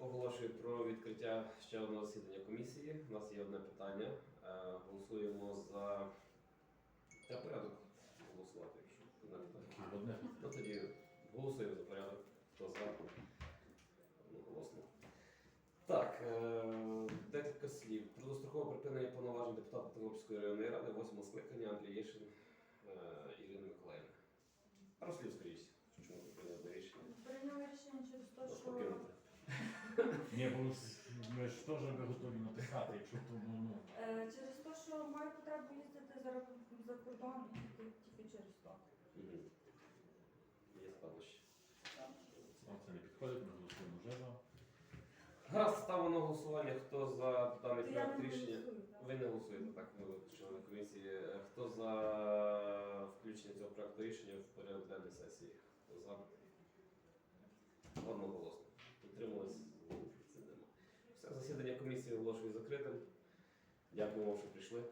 Оголошую про відкриття ще одного засідання комісії. У нас є одне питання. Е, Голосуємо за та порядок голосувати, якщо одне питання. Одне. Ну тоді голосуємо за порядок. Хто за? Одноголосно. Так, е, декілька слів. Про дострокове припинення повноважень депутата Тернопільської районної ради, восьмого скликання Андрій Єшин е, Ірини Миколаївни. Пару слів скоріше, чому ви прийняли рішення. Прийняли рішення через те, Вас що покинути. Ні, бо ми ж теж би готові написати, якщо то ну, ну. е, через те, що маю потребу їздити за, за кордон і тільки, тільки через то. Мгм. Є складнощі. Це не підходить, ми голосуємо вже за. Гаразд, ставимо на голосування, хто за даний То я проект не рішення. голосую, так. Ви не голосуєте, так, ми члени комісії. Е, Хто за включення цього проекту рішення в порядок денної сесії? Хто за? Комісії оголошую закритим. Дякую вам, що прийшли.